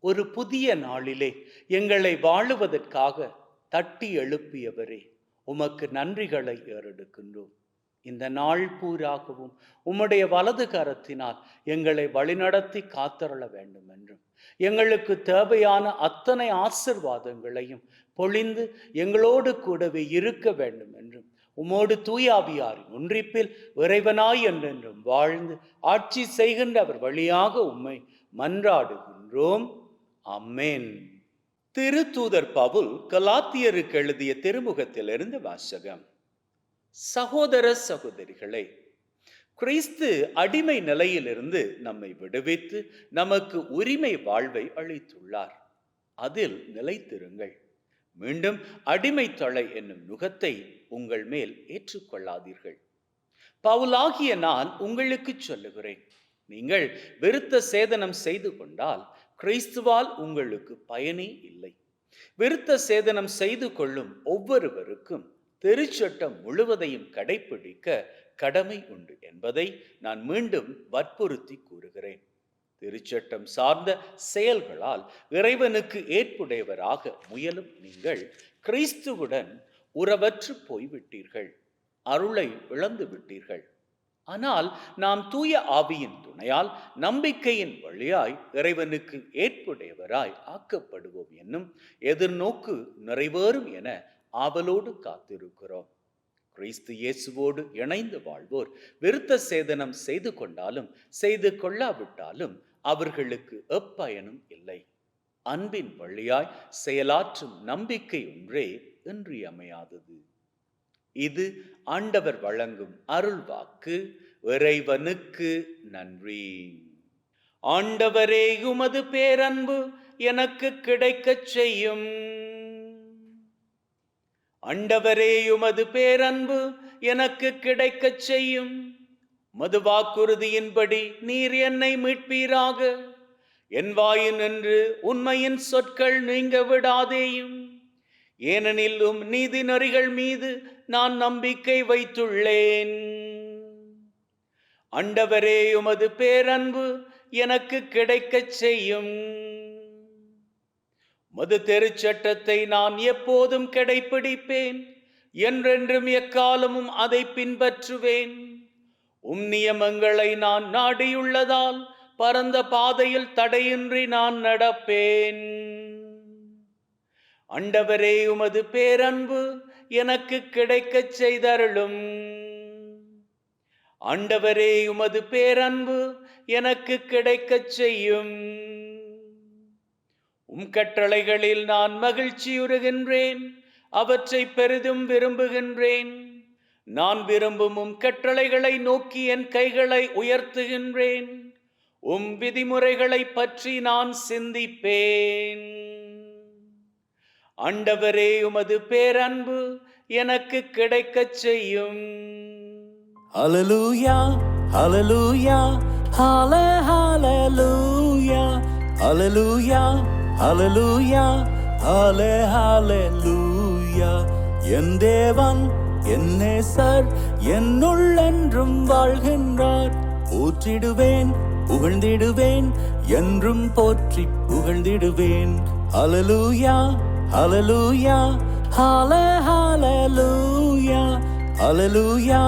ஒரு புதிய நாளிலே எங்களை வாழுவதற்காக தட்டி எழுப்பியவரே உமக்கு நன்றிகளை ஏறெடுக்கின்றோம். இந்த நாள் பூராகவும் உம்முடைய வலது கரத்தினால் எங்களை வழிநடத்தி காத்தருள வேண்டும் என்றும் எங்களுக்கு தேவையான அத்தனை ஆசிர்வாதங்களையும் பொழிந்து எங்களோடு கூடவே இருக்க வேண்டும் என்றும் உமோடு தூயாவியாரின் ஒன்றிப்பில் இறைவனாய் என்றென்றும் வாழ்ந்து ஆட்சி செய்கின்ற அவர் வழியாக உம்மை மன்றாடுகின்றோம். அம்மேன் திருத்தூதர் பவுல் கலாத்தியருக்கு எழுதிய திருமுகத்திலிருந்து வாசகம். சகோதர சகோதரிகளே கிறிஸ்து அடிமை நிலையிலிருந்து நம்மை விடுவித்து நமக்கு உரிமை வாழ்வை அளித்துள்ளார். அதில் நிலைத்திருங்கள். மீண்டும் அடிமை தலை என்னும் நுகத்தை உங்கள் மேல் ஏற்றுக்கொள்ளாதீர்கள். பவுலாகிய நான் உங்களுக்கு சொல்லுகிறேன். நீங்கள் விருத்த சேதனம் செய்து கொண்டால் கிறிஸ்துவால் உங்களுக்கு பயனே இல்லை. விருத்த சேதனம் செய்து கொள்ளும் ஒவ்வொருவருக்கும் திருச்சட்டம் முழுவதையும் கடைபிடிக்க கடமை உண்டு என்பதை நான் மீண்டும் வற்புறுத்தி கூறுகிறேன். திருச்சட்டம் சார்ந்த செயல்களால் இறைவனுக்கு ஏற்புடையவராக முயலும் நீங்கள் கிறிஸ்துவுடன் உறவற்று போய்விட்டீர்கள். அருளை இழந்து விட்டீர்கள் ஆனால் நாம் தூய ஆவியின் துணையால் நம்பிக்கையின் வழியாய் இறைவனுக்கு ஏற்புடையவராய் ஆக்கப்படுவோம் என்னும் எதிர்நோக்கு நிறைவேறும் என ஆவலோடு காத்திருக்கிறோம். கிறிஸ்து இயேசுவோடு இணைந்து வாழ்வோர் விருத்த சேதனம் செய்து கொண்டாலும் செய்து கொள்ளாவிட்டாலும் அவர்களுக்கு எப்பயனும் இல்லை. அன்பின் வழியாய் செயலாற்றும் நம்பிக்கை ஒன்றே இன்றியமையாதது. இது ஆண்டவர் வழங்கும் அருள் வாக்கு. இறைவனுக்கு நன்றி. ஆண்டவரே உமது பேரன்பு எனக்கு கிடைக்கச் செய்யும். ஆண்டவரே உமது பேரன்பு எனக்கு கிடைக்கச் செய்யும். மது வாக்குறுதியின்படி நீர் என்னை மீட்பீராக. என் வாயின் என்று உண்மையின் சொற்கள் நீங்க விடாதேயும். ஏனெனில் உம் நீதி நெறிகள் மீது நான் நம்பிக்கை வைத்துள்ளேன். அண்டவரே உமது பேரன்பு எனக்கு கிடைக்கச் செய்யும். மது தெருச்சட்டத்தை நான் எப்போதும் கடைப்பிடிப்பேன். என்றென்றும் எக்காலமும் அதை பின்பற்றுவேன். உம் நியமங்களை நான் நாடியுள்ளதால் பரந்த பாதையில் தடையின்றி நான் நடப்பேன். அண்டவரே உமது பேரன்பு எனக்கு கிடைக்கச் செய்தருளும். ஆண்டவரே உமது பேரன்பு எனக்கு கிடைக்கச் செய்யும். உம் கட்டளைகளில் நான் மகிழ்ச்சியுறுகின்றேன் அவற்றை பெரிதும் விரும்புகின்றேன். நான் விரும்பும் உம் கட்டளைகளை நோக்கி என் கைகளை உயர்த்துகின்றேன். உம் விதிமுறைகளை பற்றி நான் சிந்திப்பேன். ஆண்டவரே உமது பேரன்பு எனக்கு கிடைக்கச் செய்யும் அலலூயா அலலூயா ஹால ஹாலலூயா அலலூயா அலலூயா ஹால ஹாலலூயா என் தேவன் என்னே சார் என்னுள் என்றும் வாழ்கின்றார் போற்றிடுவேன் புகழ்ந்திடுவேன் என்றும் போற்றி புகழ்ந்திடுவேன் அலலூயா hallelujah, halle, hallelujah, hallelujah.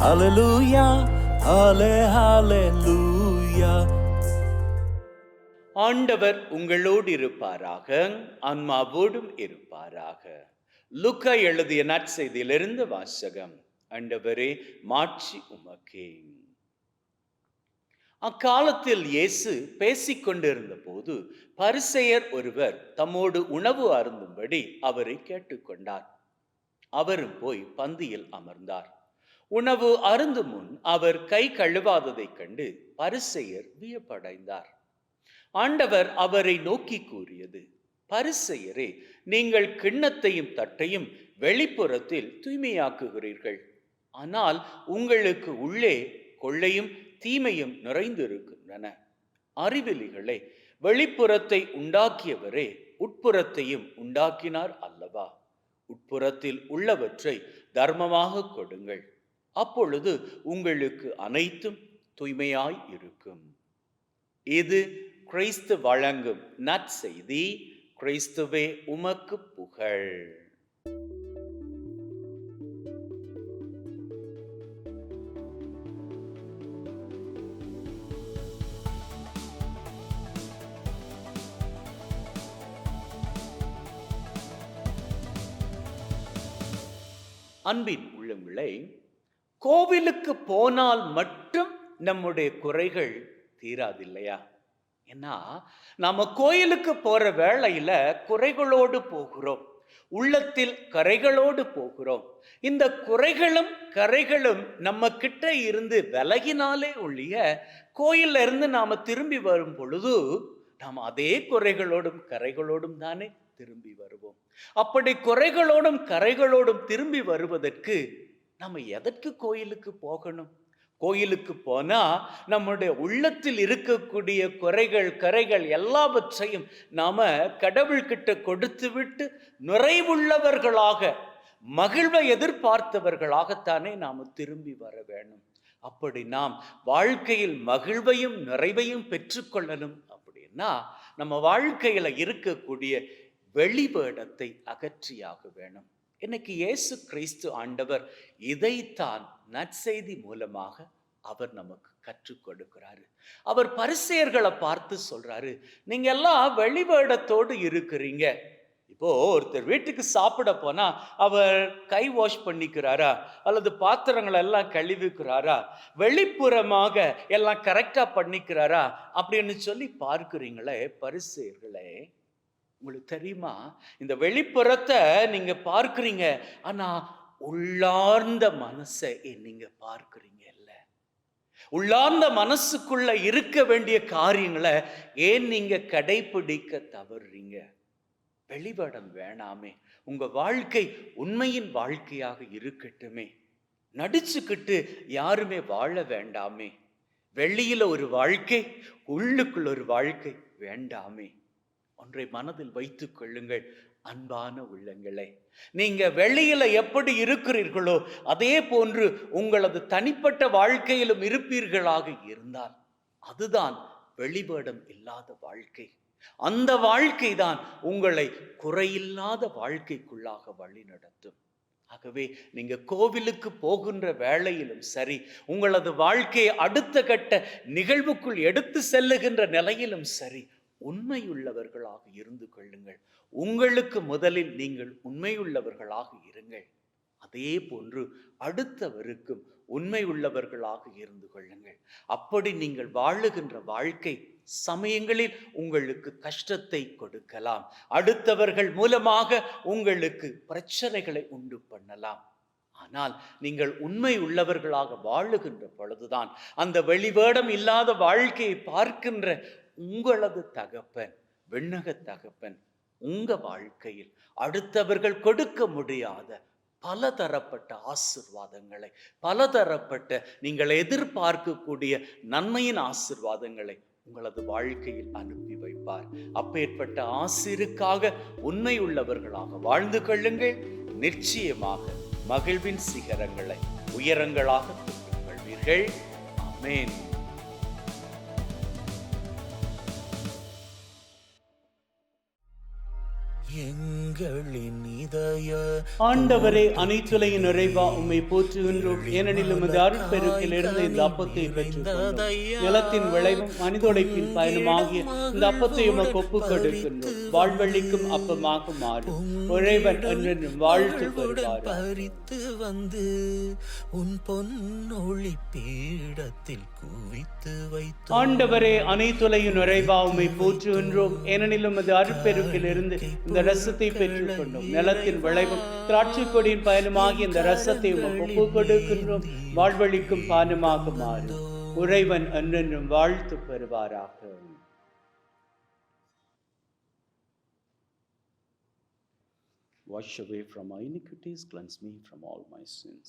Hallelujah, halle, hallelujah. ஆண்டவர் உங்களோடு இருப்பாராக ஆன்மாவோடும் இருப்பாராக லுக்கா எழுதிய நற்செய்தியிலிருந்து வாசகம் ஆண்டவரே மாட்சி உமக்கே அக்காலத்தில் இயேசு பேசிக்கொண்டிருந்த போது பரிசெயர் ஒருவர் தம்மோடு உணவு அருந்தும்படி அவரை கேட்டுக்கொண்டார். அவரும் போய் பந்தியில் அமர்ந்தார். உணவு அருந்தும் முன் அவர் கை கழுவாததைக் கண்டு பரிசெயர் வியப்படைந்தார். ஆண்டவர் அவரை நோக்கி கூறியது பரிசெயரே நீங்கள் கிண்ணத்தையும் தட்டையும் வெளிப்புறத்தில் தூய்மையாக்குகிறீர்கள். ஆனால் உங்களுக்கு உள்ளே கொள்ளையும் தீமையும் நிறைந்திருக்கின்றன. அறிவெளிகளை வெளிப்புறத்தை உண்டாக்கியவரே உட்புறத்தையும் உண்டாக்கினார் அல்லவா? உட்புறத்தில் உள்ளவற்றை தர்மமாக கொடுங்கள். அப்பொழுது உங்களுக்கு அனைத்தும் தூய்மையாய் இருக்கும். இது கிறிஸ்து வழங்கும் நற்செய்தி. கிறிஸ்துவே உமக்கு புகழ். அன்பின் உள்ளங்களை கோவிலுக்கு போனால் மட்டும் நம்முடைய குறைகள் தீராதில்லையா? ஏன்னா நாம கோயிலுக்கு போற வேளையில குறைகளோடு போகிறோம். உள்ளத்தில் கரைகளோடு போகிறோம். இந்த குறைகளும் கரைகளும் நம்ம கிட்ட இருந்து விலகினாலே ஒழிய கோயில்ல இருந்து நாம திரும்பி வரும் பொழுது நாம் அதே குறைகளோடும் கரைகளோடும் தானே திரும்பி வருவோம். அப்படி குறைகளோடும் கரைகளோடும் திரும்பி வருவதற்கு நம்ம எதற்கு கோயிலுக்கு போகணும்? கோயிலுக்கு போனா நம்முடைய உள்ளத்தில் இருக்கக்கூடிய குறைகள் கரைகள் எல்லாவற்றையும் நாம கடவுள்கிட்ட கொடுத்து விட்டு நிறைவுள்ளவர்களாக மகிழ்வை எதிர்பார்த்தவர்களாகத்தானே நாம் திரும்பி வர வேணும். அப்படி நாம் வாழ்க்கையில் மகிழ்வையும் நிறைவையும் பெற்றுக்கொள்ளணும் அப்படின்னா நம்ம வாழ்க்கையில இருக்கக்கூடிய வெளிவேடத்தை அகற்றியாக வேணும். இன்னைக்கு இயேசு கிறிஸ்து ஆண்டவர் இதைத்தான் நற்செய்தி மூலமாக அவர் நமக்கு கற்றுக் கொடுக்கிறாரு. அவர் பரிசெயர்களை பார்த்து சொல்றாரு நீங்க எல்லாம் வெளிவேடத்தோடு இருக்கிறீங்க. இப்போ ஒருத்தர் வீட்டுக்கு சாப்பிட போனா அவர் கை வாஷ் பண்ணிக்கிறாரா? அல்லது பாத்திரங்களை எல்லாம் கழுவிக்கிறாரா? வெளிப்புறமாக எல்லாம் கரெக்டா பண்ணிக்கிறாரா? அப்படின்னு சொல்லி பார்க்கிறீங்களே பரிசெயர்களே. உங்களுக்கு தெரியுமா? இந்த வெளிப்புறத்தை நீங்க பார்க்குறீங்க. ஆனா உள்ளார்ந்த மனசை நீங்க பார்க்குறீங்க இல்லை. உள்ளார்ந்த மனசுக்குள்ள இருக்க வேண்டிய காரியங்களை ஏன் நீங்க கடைபிடிக்க தவறுறீங்க வெளிவடம் வேணாமே. உங்க வாழ்க்கை உண்மையின் வாழ்க்கையாக இருக்கட்டுமே. நடிச்சுக்கிட்டு யாருமே வாழ வேண்டாமே. வெளியில ஒரு வாழ்க்கை உள்ளுக்குள்ள ஒரு வாழ்க்கை வேண்டாமே. ஒன்றை மனதில் வைத்துக் கொள்ளுங்கள். அன்பான உள்ளங்களே நீங்க வெளியில எப்படி இருக்கிறீர்களோ அதே போன்று உங்களது தனிப்பட்ட வாழ்க்கையிலும் இருப்பீர்களாக இருந்தால் அதுதான் வெளிவேடம் இல்லாத வாழ்க்கை. அந்த வாழ்க்கை தான் உங்களை குறையில்லாத வாழ்க்கைக்குள்ளாக வழி நடத்தும். ஆகவே நீங்க கோவிலுக்கு போகின்ற வேளையிலும் சரி உங்களது வாழ்க்கையை அடுத்த கட்ட நிகழ்வுக்குள் எடுத்து செல்லுகின்ற நிலையிலும் சரி உண்மையுள்ளவர்களாக இருந்து கொள்ளுங்கள். உங்களுக்கு முதலில் நீங்கள் உண்மையுள்ளவர்களாக இருங்கள். அதே போன்று அடுத்தவருக்கும் உண்மை உள்ளவர்களாக இருந்து கொள்ளுங்கள். அப்படி நீங்கள் வாழுகின்ற வாழ்க்கை சமயங்களில் உங்களுக்கு கஷ்டத்தை கொடுக்கலாம். அடுத்தவர்கள் மூலமாக உங்களுக்கு பிரச்சனைகளை உண்டு பண்ணலாம். ஆனால் நீங்கள் உண்மை உள்ளவர்களாக வாழுகின்ற பொழுதுதான் அந்த வெளிவேடம் இல்லாத வாழ்க்கையை பார்க்கின்ற உங்களது தகப்பன் விண்ணக தகப்பன் உங்க வாழ்க்கையில் அடுத்தவர்கள் கொடுக்க முடியாத பல தரப்பட்ட ஆசிர்வாதங்களை பல தரப்பட்ட நீங்கள் எதிர்பார்க்கக்கூடிய நன்மையின் ஆசிர்வாதங்களை உங்களது வாழ்க்கையில் அனுப்பி வைப்பார். அப்பேற்பட்ட ஆசிருக்காக உண்மை உள்ளவர்களாக வாழ்ந்து கொள்ளுங்கள். நிச்சயமாக மகிழ்வின் சிகரங்களை உயரங்களாக கொள்வீர்கள். அமேன் எங்களின் இதய ஆண்டவரே அனைத்துலகின் நிறைவா உம்மை போற்றுகின்றோம். ஏனெனில் உமது அருட்பெருக்கில் இருந்து இந்த அப்பத்தை பெற்றுக்கொண்டோம். நிலத்தின் விளைவும் மனித உழைப்பின் பயனுமாகிய இந்த அப்பத்தை உமக்கு ஒப்புக் கொடுக்கின்றோம். வாழ்வழிக்கும் அப்பமாக மாறும். இறைவன் என்றென்றும் வாழ்த்து பெறுவார் பறித்து வந்து உன் பொன்னொளி பீடத்தில் குவித்து வைத்து ஆண்டவரே அனைத்துலகின் நிறைவா உம்மை போற்றுகின்றோம். ஏனெனில் உமது அருட்பெருக்கில் இருந்து இந்த ரசத்தை பெற்றுக் பெற்றுக்கொண்டோம். நிலத்தின் விளைவும் திராட்சை கொடியின் பயனுமாகி இந்த ரசத்தை உமக்கு கொடுக்கின்றோம். வாழ்வழிக்கும் பானமாக மாறும். உறைவன் என்றென்றும் வாழ்த்து பெறுவாராக. Wash away from my iniquities, cleanse me from all my sins.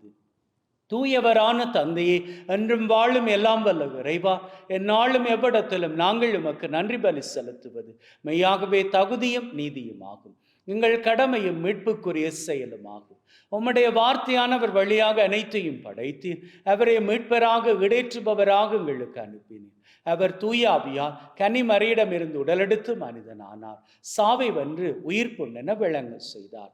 தூயவரான தந்தையே என்றும் வாழும் எல்லாம் வல்ல விரைவா எந்நாளும் எவ்விடத்திலும் நாங்கள் உமக்கு நன்றி பலி செலுத்துவது. மெய்யாகவே தகுதியும் நீதியும் ஆகும். எங்கள் கடமையும் மீட்புக்குரிய செயலும் ஆகும். உம்முடைய வார்த்தையானவர் வழியாக அனைத்தையும் படைத்து அவரை மீட்பராக இடேற்றுபவராக எங்களுக்கு அனுப்பினேன் அவர் தூயாவியால் கனிமறையிடமிருந்து உடலெடுத்து மனிதனானார். சாவை வென்று உயிர் பொண்ணென விளங்க செய்தார்.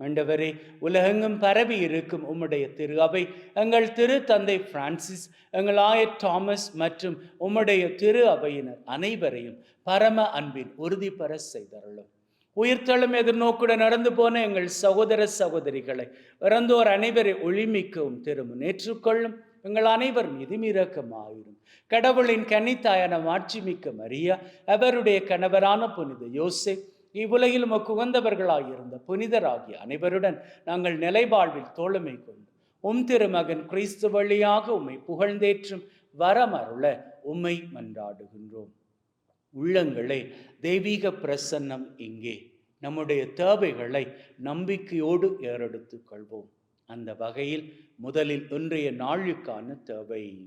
ஆண்டவரே உலகெங்கும் பரவி இருக்கும் உம்முடைய திரு அவை. எங்கள் திரு தந்தை பிரான்சிஸ் எங்கள் ஆயர் தாமஸ் மற்றும் உம்முடைய திரு அவையினர் அனைவரையும் பரம அன்பின் உறுதிபெற செய்தருளும். உயிர்த்தளம் எதிர்நோக்குடன் நடந்து போன எங்கள் சகோதர சகோதரிகளை இறந்தோர் அனைவரை ஒளிமிக்கவும் திரும்ப ஏற்றுக்கொள்ளும். எங்கள் அனைவர் மீதும் இரக்கமாயிரும். கடவுளின் கன்னித்தாயான மாட்சிமிக்க மரியா அவருடைய கணவரான புனித யோசே இவ்வுலகில் உமக்கு உகந்தவர்களாயிருந்த புனிதராகிய அனைவருடன் நாங்கள் நிலைவாழ்வில் தோழமை கொண்டு உம் திருமகன் கிறிஸ்து வழியாக உம்மை புகழ்ந்தேற்றும் வரமருள உம்மை மன்றாடுகின்றோம். உள்ளங்களே தெய்வீக பிரசன்னம் இங்கே. நம்முடைய தேவைகளை நம்பிக்கையோடு ஏறெடுத்துக் கொள்வோம். அந்த வகையில் முதலில் இன்றைய நாளுக்கான தேவை.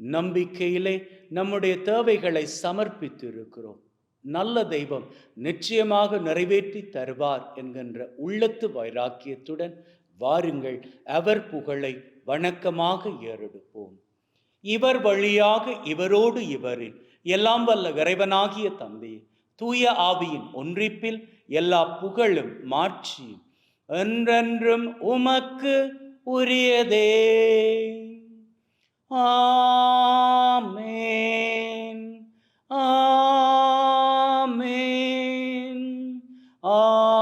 நம்பிக்கையிலே நம்முடைய தேவைகளை சமர்ப்பித்து இருக்கிறோம் நல்ல தெய்வம் நிச்சயமாக நிறைவேற்றி தருவார் என்கின்ற உள்ளத்து வைராக்கியத்துடன் வாருங்கள் அவர் புகழை வணக்கமாக ஏறெடுப்போம். இவர் வழியாக இவரோடு இவரில் எல்லாம் வல்ல இறைவனாகிய தந்தை தூய ஆவியின் ஒன்றிப்பில் எல்லா புகழும் மாட்சியும் என்றென்றும் உமக்கு உரியதே. ஆமென். ஆமென். ஆமென்.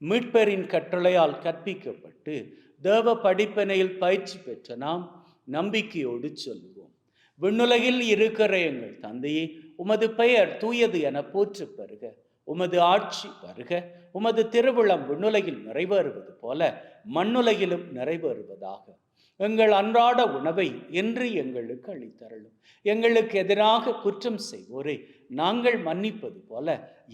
மீட்பரின் கட்டளையால் கற்பிக்கப்பட்டு தேவ படிப்பனையில் பயிற்சி பெற்ற நாம் நம்பிக்கையோடு சொல்லுவோம். விண்ணுலகில் இருக்கிற எங்கள் தந்தையே உமது பெயர் தூயது என போற்று பெறுக உமது ஆட்சி வருக உமது திருவிழம் விண்ணுலகில் நிறைவேறுவது போல மண்ணுலகிலும் நிறைவேறுவதாக. எங்கள் அன்றாட உணவை இன்று எங்களுக்கு அளித்தரலும் எங்களுக்கு எதிராக குற்றம் செய்வோரை நாங்கள் மன்னிப்பது போல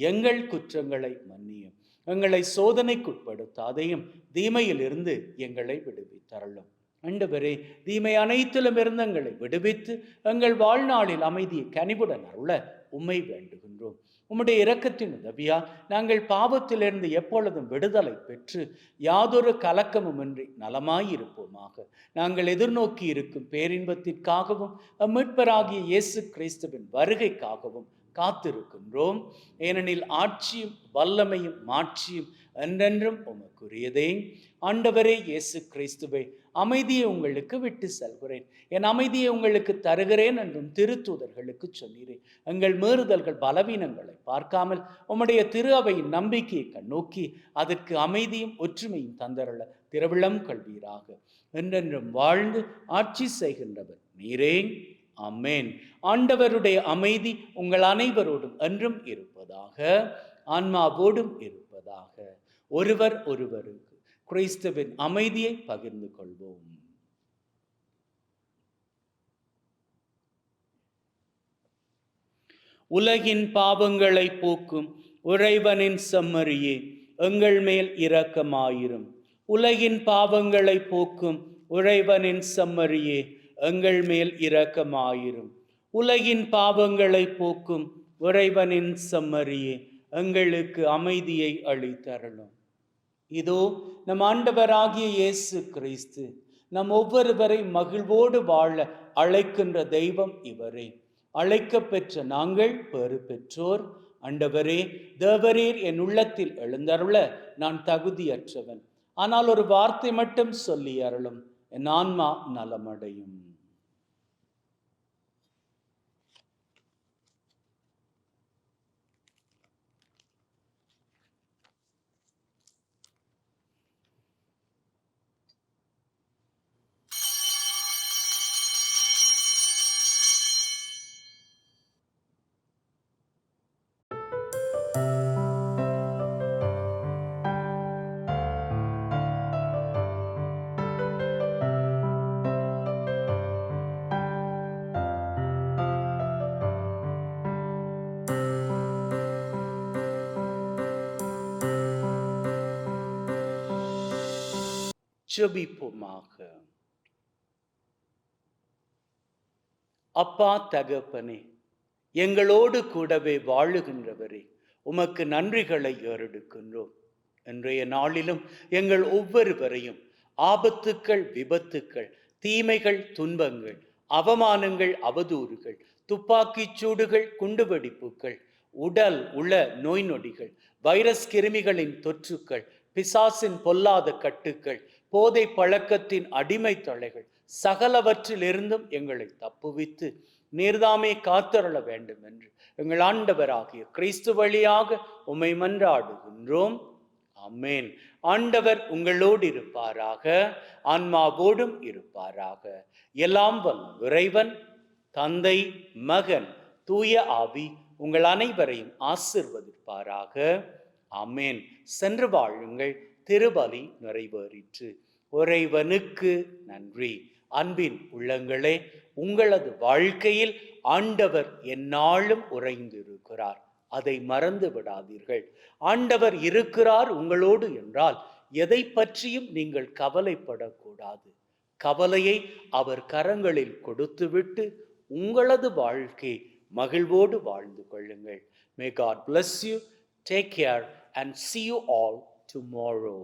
எங்கள் குற்றங்களை மன்னியும். எங்களை சோதனைக்குட்படுத்தாதையும் தீமையிலிருந்து எங்களை விடுவித்தரலும் ஆண்டவரே தீமை அனைத்திலும் இருந்து எங்களை விடுவித்து எங்கள் வாழ்நாளில் அமைதியை கனிவுடன் அருள உம்மை வேண்டுகின்றோம். உம்முடைய இரக்கத்தின் உதவியா நாங்கள் பாவத்திலிருந்து எப்பொழுதும் விடுதலை பெற்று யாதொரு கலக்கமுமின்றி நலமாயிருப்போமாக. நாங்கள் எதிர்நோக்கி இருக்கும் பேரின்பத்திற்காகவும் மீட்பராகிய இயேசு கிறிஸ்துவின் வருகைக்காகவும் காத்திருக்கின்றோம். ஏனெனில் ஆட்சியும் வல்லமையும் மாட்சியும் என்றென்றும் உமக்குரியதே. ஆண்டவரே இயேசு கிறிஸ்துவை அமைதியை உங்களுக்கு விட்டு செல்கிறேன். என் அமைதியை உங்களுக்கு தருகிறேன் என்றும் திருத்தூதர்களுக்கு சொன்னீரேன் எங்கள் மீறுதல்கள் பலவீனங்களை பார்க்காமல் உம்முடைய திரு அவையின் நம்பிக்கையை கண்ணோக்கி அதற்கு அமைதியும் ஒற்றுமையும் தந்தருள திருவிழம் கல்வீராக என்றென்றும் வாழ்ந்து ஆட்சி செய்கின்றவர் நீரே. அமேன் ஆண்டவருடைய அமைதி உங்கள் அனைவரோடும் என்றும் இருப்பதாக ஆன்மாவோடும் இருப்பதாக ஒருவர் ஒருவருக்கு கிறிஸ்துவின் அமைதியை பகிர்ந்து கொள்வோம். உலகின் பாவங்களை போக்கும் உறைவனின் செம்மறியே எங்கள் மேல் இரக்கமாயிரும். உலகின் பாவங்களை போக்கும் உறைவனின் செம்மறியே எங்கள் மேல் இரக்கமாயிரும். உலகின் பாவங்களை போக்கும் உறைவனின் செம்மறியே எங்களுக்கு அமைதியை அளித்தரணும். இதோ நம் ஆண்டவராகிய இயேசு கிறிஸ்து நம் ஒவ்வொருவரை மகிழ்வோடு வாழ அழைக்கின்ற தெய்வம் இவரே. அழைக்கப் பெற்ற நாங்கள் பெறு பெற்றோர் அண்டவரே தேவரீர் என் உள்ளத்தில் எழுந்தருள நான் தகுதியற்றவன். ஆனால் ஒரு வார்த்தை மட்டும் சொல்லி அருளும். என் ஆன்மா நலமடையும். ஜபிப்போமாக. அப்பா தகப்பனே எங்களோடு கூடவே வாழுகின்றவரே உமக்கு நன்றிகளை ஏறெடுக்கின்றோம். இன்றைய நாளிலும் எங்கள் ஒவ்வொருவரையும் ஆபத்துக்கள் விபத்துக்கள் தீமைகள் துன்பங்கள் அவமானங்கள் அவதூறுகள் துப்பாக்கிச் சூடுகள் குண்டுவெடிப்புகள் உடல் உள நோய் நொடிகள் வைரஸ் கிருமிகளின் தொற்றுக்கள் பிசாசின் பொல்லாத கட்டுக்கள் போதை பழக்கத்தின் அடிமை தொலைகள் சகலவற்றிலிருந்தும் எங்களை தப்புவித்து நீர்தாமே காத்தருள வேண்டும் என்று எங்கள் ஆண்டவராகிய கிறிஸ்து வழியாக உம்மை மன்றாடுகின்றோம். அமேன் ஆண்டவர் உங்களோடு இருப்பாராக ஆன்மாவோடும் இருப்பாராக. எல்லாம் வன் இறைவன் தந்தை மகன் தூய ஆவி உங்கள் அனைவரையும் ஆசிர்வதிப்பாராக. அமேன் சென்று வாழுங்கள் திருபலி நிறைவேறிற்று. உறைவனுக்கு நன்றி. அன்பின் உள்ளங்களே உங்களது வாழ்க்கையில் ஆண்டவர் எந்நாளும் உறைந்திருக்கிறார். அதை மறந்து விடாதீர்கள். ஆண்டவர் இருக்கிறார் உங்களோடு என்றால் எதை பற்றியும் நீங்கள் கவலைப்படக்கூடாது. கவலையை அவர் கரங்களில் கொடுத்துவிட்டு உங்களது வாழ்க்கை மகிழ்வோடு வாழ்ந்து கொள்ளுங்கள். May God bless you take care and see you all tomorrow